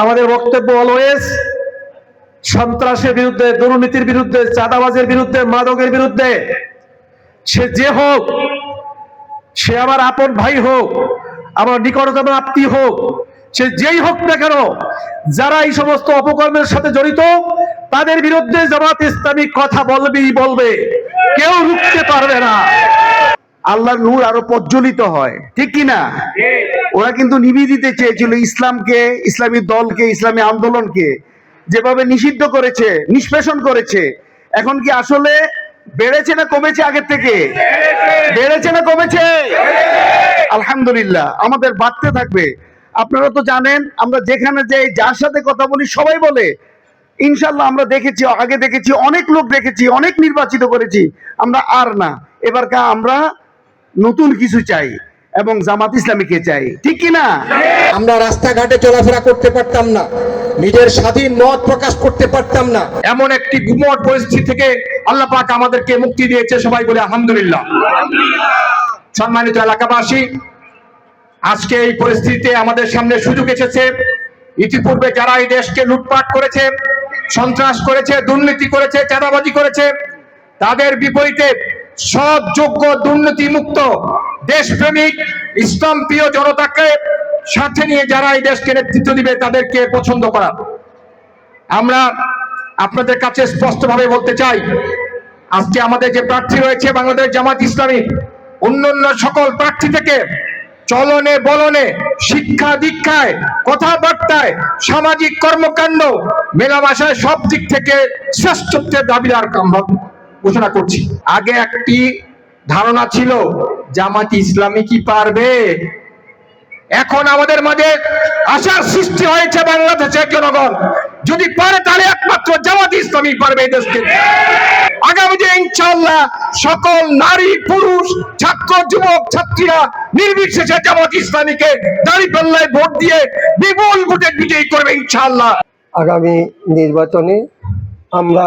আমাদের বক্তব্য অলওয়েজ সন্ত্রাসের বিরুদ্ধে, দুর্নীতির বিরুদ্ধে, চাঁদাবাজের বিরুদ্ধে, মাদকের বিরুদ্ধে। সে যে হোক, সে আমার আপন ভাই হোক, আমার নিকটতম আত্মীয় হোক, সে যেই হোক না কেন, যারা এই সমস্ত অপকর্মের সাথে জড়িত, তাদের বিরুদ্ধে জামাত ইসলামী কথা বলবেই বলবে। কেউ রুখতে পারবে না। আল্লাহর নূর আরও প্রজ্বলিত হয়। ঠিক কি না? ওরা কিন্তু নিভিয়ে দিতে চেয়েছিল ইসলামকে, ইসলামী দলকে, ইসলামী আন্দোলনকে। যেভাবে নিষিদ্ধ করেছে, নিষ্পেষণ করেছে। এখন কি আসলে বেড়েছে না কমেছে আগের থেকে? বেড়েছে না কমেছে? আলহামদুলিল্লাহ, আমাদের বাড়তে থাকবে। আপনারা তো জানেন, আমরা যেখানে যাই, যার সাথে কথা বলি, সবাই বলে। ইনশাল্লাহ আমরা দেখেছি, আগে দেখেছি, অনেক লোক দেখেছি, অনেক নির্বাচিত করেছি। আমরা আর না। এবারকার আমরা নতুন কিছু চাই এবং জামাত ইসলামীকে চাই। ঠিক কি না আমরা রাস্তাঘাটে চলাফেরা করতে পারতাম না। নিজের স্বাধীন মত প্রকাশ করতে পারতাম না। এমন একটি গুমট পরিস্থিতি থেকে আল্লাহ পাক আমাদেরকে মুক্তি দিয়েছে সবাই বলে আলহামদুলিল্লাহ। সম্মানিত এলাকাবাসী আজকে এই পরিস্থিতিতে আমাদের সামনে সুযোগ এসেছে। ইতিপূর্বে যারা এই দেশকে লুটপাট করেছে সন্ত্রাস করেছে দুর্নীতি করেছে চাঁদাবাজি করেছে তাদের বিপরীতে সব যোগ্য দুর্নীতি মুক্ত দেশপ্রেমিক, ইসলাম প্রিয় জনতাকে সাথে নিয়ে যারা এই দেশকে নেতৃত্ব দিবে, তাদেরকে পছন্দ করা। আমরা আপনাদের কাছে স্পষ্টভাবে বলতে চাই, আজকে আমাদের যে প্রার্থী রয়েছে বাংলাদেশ জামাত ইসলামী, অন্যান্য সকল প্রার্থী থেকে চলনে বলনে, শিক্ষা দীক্ষায়, কথাবার্তায়, সামাজিক কর্মকাণ্ড, মেলামেশায় সব দিক থেকে শ্রেষ্ঠত্বের দাবিদার আমরা ঘোষণা করছি। আগে একটি ধারণা ছিল জামাত ইসলামী কি পারবে? এখন আমাদের মাঝে আশার সৃষ্টি হয়েছে বাংলাদেশের জনগণ। যদি পারে তাহলে একমাত্র জামাত ইসলামী পারবে এই দেশকে। আগামী দিনে ইনশাআল্লাহ সকল নারী, পুরুষ, ছাত্র, যুবক, ছাত্রীরা নির্বিশেষে জামাত ইসলামীকে দাঁড়ি পাল্লায় ভোট দিয়ে বিপুল ভোটে বিজয়ী করবে ইনশাআল্লাহ। আগামী নির্বাচনে আমরা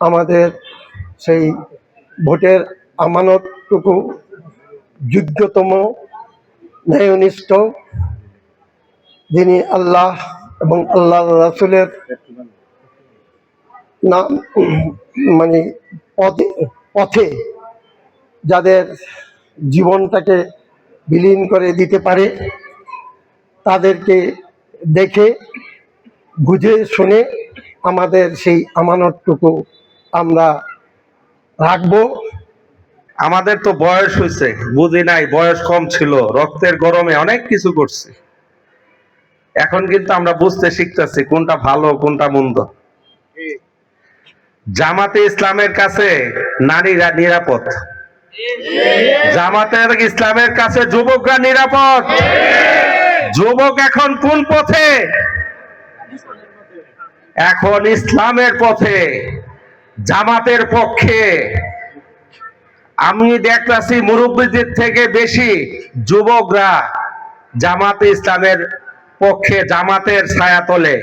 আমাদের সেই ভোটের আমানতটুকু যোগ্যতম ন্যায়নিষ্ঠ যিনি আল্লাহ এবং আল্লাহ রাসুলের নাম মানে পথে পথে যাদের জীবনটাকে বিলীন করে দিতে পারে, তাদেরকে দেখে, বুঝে, শুনে আমাদের সেই আমানতটুকু আমরা রাখব। আমাদের তো বয়স হয়েছে, বুঝি নাই, বয়স কম ছিল, রক্তের গরমে অনেক কিছু করছি। এখন কিন্তু আমরা বুঝতে শিখতেছি কোনটা ভালো, কোনটা মন্দ। জামাতে ইসলামের কাছে নারীরা নিরাপদ। জামাতের ইসলামের কাছে যুবকরা নিরাপদ। যুবক এখন কোন পথে? এখন ইসলামের পথে। জামাতের পক্ষে। আমি দেখতেছি মুরব্বীদের থেকে বেশি যুবকরা জামাতে ইসলামের পক্ষে জামাতের ছায়া তোলে।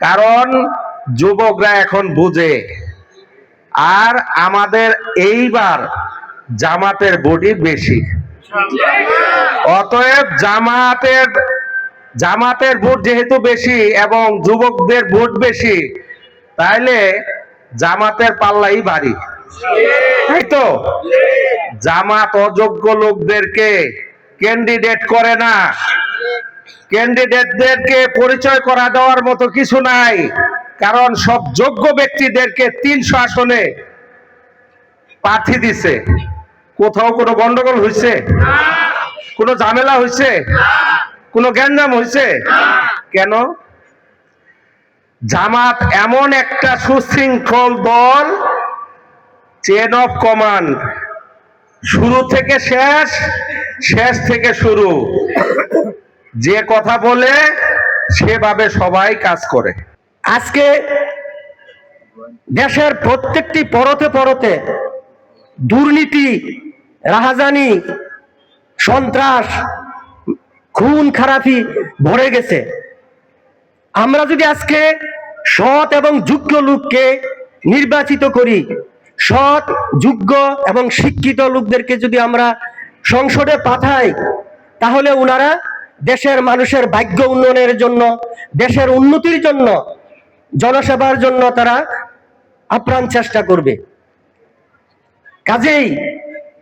কারণ যুবকরা এখন বুঝে। আর আমাদের এইবার জামাতের বডি বেশি। অতএব জামাতের জামাতের ভোট যেহেতু বেশি এবং যুবকদের ভোট বেশি, তাইলে জামাতের পাল্লাই ভারী তাই তো জামাত অযোগ্য লোকদেরকে ক্যান্ডিডেট করে না। ক্যান্ডিডেটদেরকে পরিচয় করা দেওয়ার মতো কিছু নাই। কারণ সব যোগ্য ব্যক্তিদেরকে তিনশো আসনে প্রার্থী দিছে। কোথাও কোনো গন্ডগোল হয়েছে কোনো ঝামেলা হয়েছে কোনো গ্যাঞ্জাম হয়েছে কেন? জামাত এমন একটা সুশৃঙ্খল দল চেন অফ কমান্ড শুরু থেকে শেষ শেষ থেকে শুরু। যে কথা বলে, সেভাবে সবাই কাজ করে। আজকে দেশের প্রত্যেকটি পরতে পরতে দুর্নীতি, রাহাজানি, সন্ত্রাস, খুন, খারাপি ভরে গেছে। আমরা যদি আজকে সৎ এবং যোগ্য লোককে নির্বাচিত করি, সৎ, যোগ্য এবং শিক্ষিত লোকদেরকে যদি আমরা সংসদে পাঠাই, তাহলে ওনারা দেশের মানুষের ভাগ্য উন্নয়নের জন্য, দেশের উন্নতির জন্য, জনসেবার জন্য তারা আপ্রাণ চেষ্টা করবে। কাজেই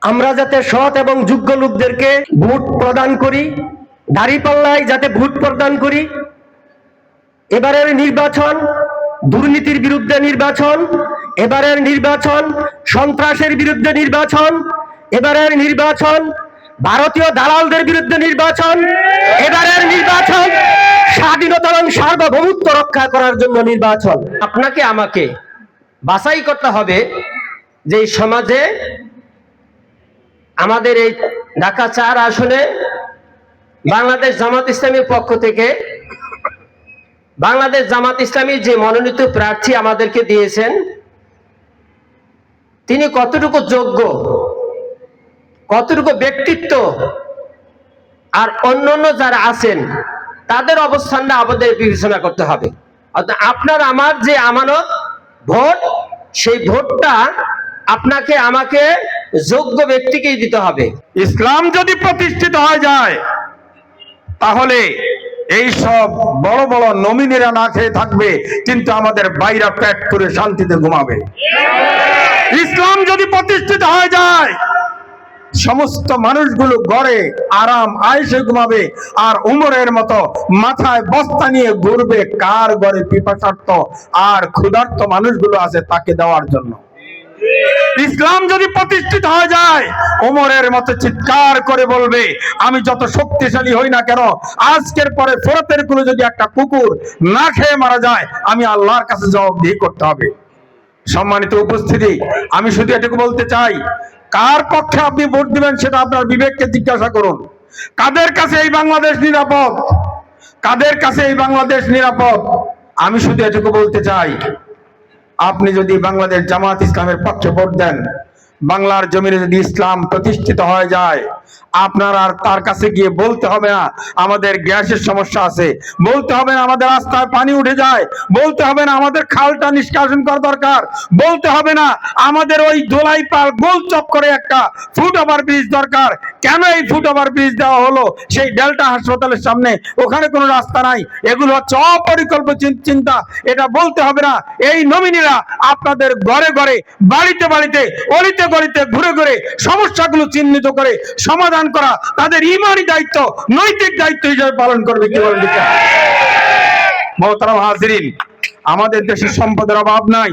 আমরা যাতে সৎ এবং যোগ্য লোকদেরকে ভোট প্রদান করি, দাঁড়িপাল্লায় যাতে ভোট প্রদান করি এবারের নির্বাচন, দুর্নীতির বিরুদ্ধে নির্বাচন, এবারের নির্বাচন, সন্ত্রাসের বিরুদ্ধে নির্বাচন, এবারের নির্বাচন, ভারতীয় দালালদের বিরুদ্ধে নির্বাচন, এবারের নির্বাচন, স্বাধীনতা এবং সার্বভৌমত্ব রক্ষা করার জন্য নির্বাচন। আপনাকে, আমাকে বাছাই করতে হবে যে সমাজে আমাদের এই ঢাকা চার আসনে বাংলাদেশ জামাত ইসলামের পক্ষ থেকে বাংলাদেশ জামাত ইসলামী যে মনোনীত প্রার্থী আমাদেরকে দিয়েছেন, তিনি কতটুকু যোগ্য, কতটুকু ব্যক্তিত্ব, আর অন্যান্য যারা আছেন, তাদের অবস্থানটা আমাদের বিবেচনা করতে হবে। অর্থাৎ আপনার আমার যে আমানত, ভোট, সেই ভোটটা আপনাকে, আমাকে যোগ্য ব্যক্তিকেই দিতে হবে। ইসলাম যদি প্রতিষ্ঠিত হয়ে যায়, তাহলে এই সব বড় বড় নমিনেরা না খেয়ে থাকবে, কিন্তু আমাদের বাইরা প্যাক করে শান্তিতে ঘুমাবে। ইসলাম যদি প্রতিষ্ঠিত হয়ে যায়, সমস্ত মানুষগুলো গড়ে আরাম আয়েসে ঘুমাবে, আর উমরের মতো মাথায় বস্তা নিয়ে ঘুরবে, কার ঘরে পিপাসার্থ আর ক্ষুধার্ত মানুষগুলো আছে তাকে দেওয়ার জন্য। ইসলাম যদি প্রতিষ্ঠিত হয়ে যায়, ওমরের মতো চিৎকার করে বলবে, আমি যত শক্তিশালী হই না কেন, আজকের পরে ফোরতের কুলে যদি একটা কুকুর না খেয়ে মারা যায়, আমি আল্লাহর কাছে জবাবদিহি করতে হবে। সম্মানিত উপস্থিতি, আমি শুধু এটুকু বলতে চাই, কার পক্ষে আপনি ভোট দিবেন সেটা আপনার বিবেককে জিজ্ঞাসা করুন। কাদের কাছে এই বাংলাদেশ নিরাপদ? কাদের কাছে এই বাংলাদেশ নিরাপদ? আমি শুধু এটুকু বলতে চাই আপনি যদি বাংলাদেশ জামাত ইসলামের পক্ষে ভোট দেন, বাংলার জমিনে যদি ইসলাম প্রতিষ্ঠিত হয়ে যায় আপনার আর তার কাছে গিয়ে বলতে হবে না, আমাদের গ্যাসের সমস্যা আছে। বলতে হবে না আমাদের রাস্তায় পানি উঠে যায়। বলতে হবে না আমাদের খালটা নিষ্কাশন করা দরকার। বলতে হবে না আমাদের ওই দোলাই পাল গোল চপ করে একটা ফুট ওভার ব্রিজ দরকার। কেন এই ফুট ওভার ব্রিজ দেওয়া হলো? সেই ডেল্টা হাসপাতালের সামনে। ওখানে কোনো রাস্তা নাই। এগুলো হচ্ছে অপরিকল্প চিন্তা। এটা বলতে হবে না। এই নমিনীরা আপনাদের ঘরে ঘরে, বাড়িতে বাড়িতে, অলিতে গলিতে ঘুরে ঘুরে সমস্যাগুলো চিহ্নিত করে সমাধান করা তাদের ইমানি দায়িত্ব, নৈতিক দায়িত্ব হিসেবে পালন করবে কি বলেন? মহতারাম হাজিরিন, আমাদের দেশে সম্পদের অভাব নাই।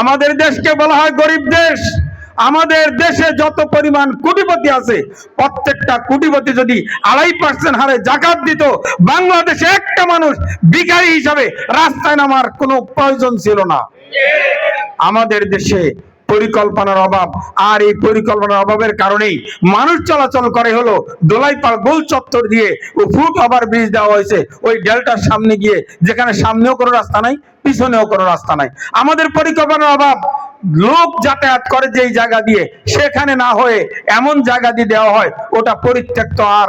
আমাদের দেশকে বলা হয় গরিব দেশ। আমাদের দেশে যত পরিমাণ কোটিপতি আছে, প্রত্যেকটা কোটিপতি যদি আড়াই পার্সেন্ট হারে জাকাত দিত, বাংলাদেশে একটা মানুষ ভিখারি হিসাবে রাস্তায় নামার কোনো প্রয়োজন ছিল না। আমাদের দেশে পরিকল্পনার অভাব। আর এই পরিকল্পনার অভাবের কারণেই মানুষ চলাচল করে হলো দোলাইপাড় গোল চত্বর দিয়ে ও ফুট ওভার ব্রিজ দেওয়া হয়েছে। ওই ডেল্টার সামনে গিয়ে, যেখানে সামনেও কোনো রাস্তা নাই, পিছনেও কোনো রাস্তা নাই। আমাদের পরিকল্পনার অভাব, লোক যাতায়াত করে যেই জায়গা দিয়ে, সেখানে না হয়ে এমন জায়গা দিয়ে দেওয়া হয়, ওটা পরিত্যক্ত আর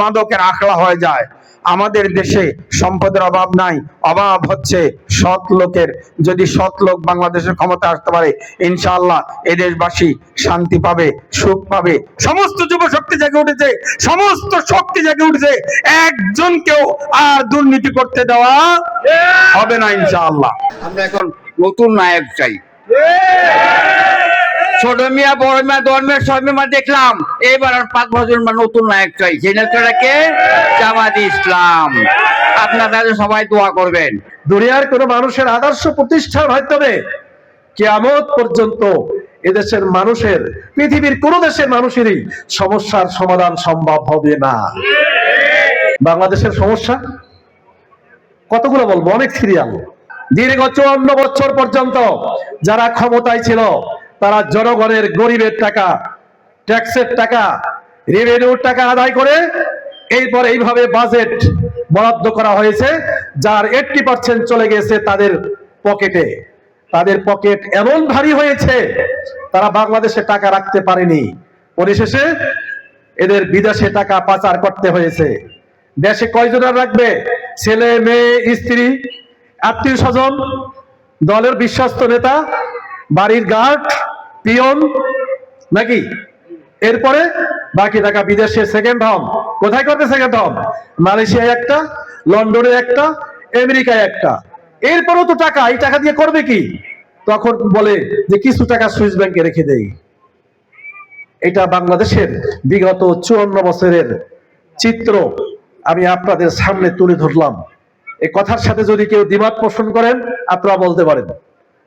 মাদকের আখড়া হয়ে যায়। আমাদের দেশে সম্পদের অভাব নাই অভাব হচ্ছে সৎ লোকের। যদি সৎ লোক বাংলাদেশের ক্ষমতা আসতে পারে ইনশাআল্লাহ এই দেশবাসী শান্তি পাবে সুখ পাবে। সমস্ত যুব শক্তি জেগে উঠেছে সমস্ত শক্তি জেগে উঠেছে। একজনকেও আর দুর্নীতি করতে দেওয়া হবে না ইনশাআল্লাহ। আমরা এখন নতুন নায়ক চাই। ছোট মিয়া বড় মিয়া দেখলাম। এবার আর পাঁচ বছর আমরা নতুন নায়ক চাই। সেই নেতাটাকে জামাত ইসলাম। আপনারা সবাই দোয়া করবেন। দুনিয়ার কোন মানুষের আদর্শ প্রতিষ্ঠান হয়তো হবে কেয়ামত পর্যন্ত এদেশের মানুষের, পৃথিবীর কোন দেশের মানুষেরই সমস্যার সমাধান সম্ভব হবে না। বাংলাদেশের সমস্যা? কতগুলো বলব? অনেক সিরিয়াল দীর্ঘ চুয়ান্ন বছর পর্যন্ত যারা ক্ষমতায় ছিল তারা জনগণের গরিবের টাকা, ট্যাক্সের টাকা রেভিনিউর টাকা আদায় করে এরপর এইভাবে বাজেট বরাদ্দ করা হয়েছে, যার এইটটি পার্সেন্ট চলে গেছে তাদের পকেটে তাদের পকেট এমন ভারী হয়েছে, তারা বাংলাদেশে টাকা রাখতে পারেনি। পরিশেষে এদের বিদেশে টাকা পাচার করতে হয়েছে। দেশে কয়জনের রাখবে? ছেলে, মেয়ে, স্ত্রী আত্মীয় স্বজন দলের বিশ্বস্ত নেতা, বাড়ির গার্ড পিয়ন নাকি? এরপরে বাকি টাকা বিদেশে সেকেন্ড হোম কোথায় করবে সেকেন্ড হোম মালয়েশিয়ায় একটা, লন্ডনে একটা, আমেরিকায় একটা। এরপরও তো টাকা, এই টাকা দিয়ে করবে কি? তখন বলে যে কিছু টাকা সুইস ব্যাংকে রেখে দেই। এটা বাংলাদেশের বিগত চুয়ান্ন বছরের চিত্র। আমি আপনাদের সামনে তুলে ধরলাম। এই কথার সাথে যদি কেউ দ্বিমত পোষণ করেন, আপনারা বলতে পারেন।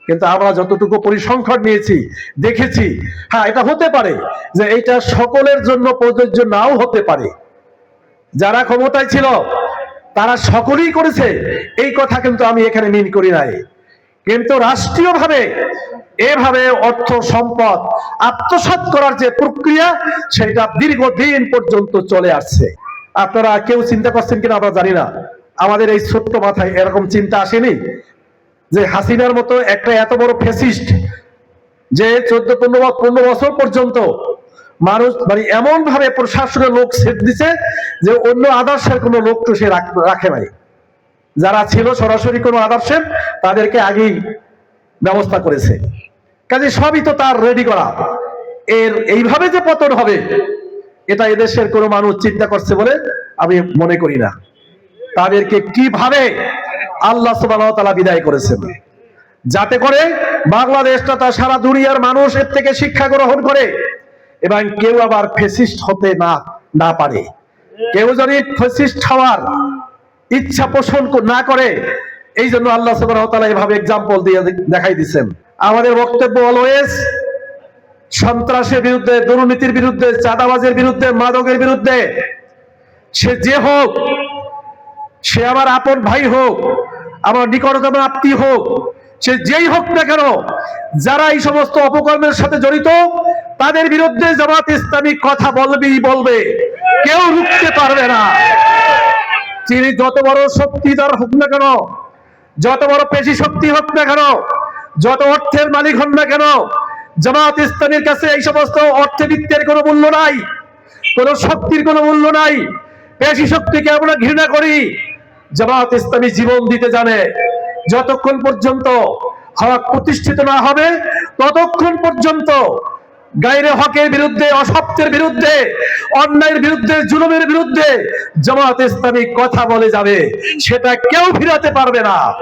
কিন্তু আমরা যতটুকু পরিসংখ্যান নিয়েছি, দেখেছি হ্যাঁ এটা হতে পারে যে এটা সকলের জন্য প্রযোজ্য নাও হতে পারে। যারা ক্ষমতায় ছিল, তারা সকলেই করেছে, এই কথা কিন্তু আমি এখানে মিন করি নাই। কিন্তু রাষ্ট্রীয়ভাবে এভাবে অর্থ সম্পদ আত্মসাৎ করার যে প্রক্রিয়া, সেটা দীর্ঘদিন পর্যন্ত চলে আসছে। আপনারা কেউ চিন্তা করছেন কিনা আমরা জানি না। আমাদের এই ছোট্ট মাথায় এরকম চিন্তা আসেনি? যে হাসিনার মতো একটা এত বড় ফেসিস্ট যে চোদ্দ, পনেরো পনেরো বছর পর্যন্ত মানুষ মানে এমন ভাবে প্রশাসনের লোক সেট দিছে যে অন্য আদর্শের কোনো লোক তো সে রাখে নাই। যারা ছিল সরাসরি কোনো আদর্শের, তাদেরকে আগেই ব্যবস্থা করেছে। কাজে সবই তো তার রেডি করা। এর এইভাবে যে পতন হবে, এটা এদেশের কোনো মানুষ চিন্তা করছে বলে আমি মনে করি না। তাদেরকে কীভাবে আল্লাহ তাআলা বিদায় করেছেন। যাতে করে বাংলাদেশটা তা সারা দুনিয়ার মানুষ এর থেকে শিক্ষা গ্রহণ করে। এবং কেউ আবার ফেসিস্ট হতে না না পারে। কেউ যদি ফেসিস্ট হওয়ার ইচ্ছা পোষণ না করে এই জন্য আল্লাহ তাআলা এভাবে এক্সাম্পল দিয়ে দেখাই দিচ্ছেন আমাদের বক্তব্য অলওয়েজ সন্ত্রাসের বিরুদ্ধে, দুর্নীতির বিরুদ্ধে, চাঁদাবাজের বিরুদ্ধে, মাদকের বিরুদ্ধে, সে যে হোক সে আমার আপন ভাই হোক, আমার নিকটতম আত্মীয় হোক, সে যেই হোক না কেন, যারা এই সমস্ত অপকর্মের সাথে জড়িত, তাদের বিরুদ্ধে জামাত ইসলামী কথা বলবেই বলবে। কেউ রুখতে পারবে না। তিনি যত বড় শক্তি তার হোক না কেন, যত বড় পেশি শক্তি হোক না কেন, যত অর্থের মালিক হন না কেন, জামাত ইসলামের কাছে এই সমস্ত অর্থবিত্তের কোনো মূল্য নাই, কোন শক্তির কোনো মূল্য নাই। পেশি শক্তিকে আমরা ঘৃণা করি। জামাত ইসলামী জীবন দিতে জানে। যতক্ষণ পর্যন্ত হক প্রতিষ্ঠিত না হবে, ততক্ষণ পর্যন্ত গাইরে হকের বিরুদ্ধে, অসত্যের বিরুদ্ধে, অন্যায়ের বিরুদ্ধে, জুলুমের বিরুদ্ধে জামাত ইসলামী কথা বলে যাবে। সেটা কেউ ফিরাতে পারবে না।